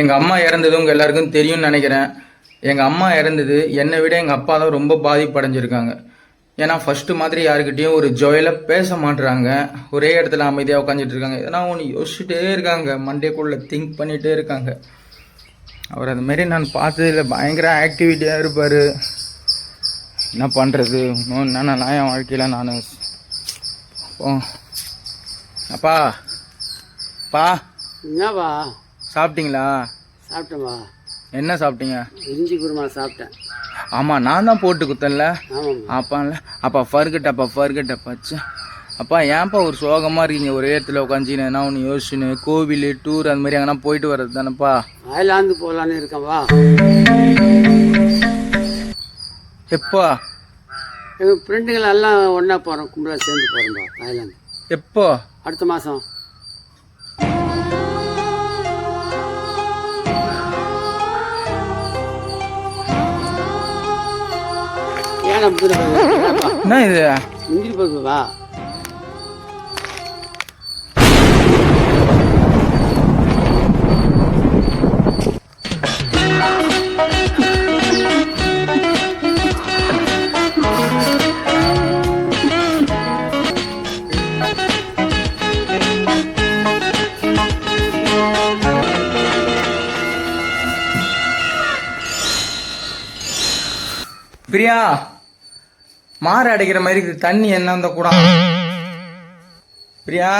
எங்கள் அம்மா இறந்தது உங்கள் எல்லாருக்கும் தெரியும்னு நினைக்கிறேன். எங்கள் அம்மா இறந்தது என்னை விட எங்கள் அப்பா தான் ரொம்ப பாதிப்படைஞ்சிருக்காங்க. ஏன்னா ஃபஸ்ட்டு மாதிரி யாருக்கிட்டேயும் ஒரு ஜோயிலாக பேச மாட்டுறாங்க ஒரே இடத்துல அமைதியாக உட்காந்துட்டு இருக்காங்க ஏன்னா ஒன்று யோசிச்சுட்டே இருக்காங்க. மண்டேக்குள்ளே திங்க் பண்ணிகிட்டே இருக்காங்க. அவர் அதுமாரி நான் பார்த்ததில் பயங்கர ஆக்டிவிட்டியாக இருப்பார். என்ன பண்ணுறது இன்னும் என்னென்ன நான் என் வாழ்க்கையில் நான் ஓ அப்பா. பா என்னப்பா? சாப்பிட்டீங்களா? சாப்பிட்டேன்பா என்ன சாப்பிட்டீங்க? இஞ்சி குருமா சாப்பிட்டேன். ஆமாம் நான் தான் போட்டு ஆமாம்மா. அப்பான்ல அப்பா ஃபர்கட் அப்பா ஃபர்கட் அப்பா ஏன்ப்பா ஒரு சோகமாக இருக்கீங்க? ஒரே இடத்துல உட்காந்துன்னு என்ன ஒன்று யோசிச்சுன்னு கோவில் டூர் அந்த மாதிரி எங்கன்னா போயிட்டு வர்றது தானேப்பா? தாய்லாந்து போகலான்னு இருக்கேன்ப்பா எப்போ? எங்கள் ஃப்ரெண்டுகள் எல்லாம் ஒன்றா போகிறோம் கும்பலாக சேர்ந்து போகிறோம்பா தாய்லாந்து. எப்போ? அடுத்த மாதம் என்ன இது? முந்திரி பருப்புவா பிரியா மாறு அடைக்கிற மாதிரி இருக்குது தண்ணி என்ன இருந்தால் கூட பிரியா?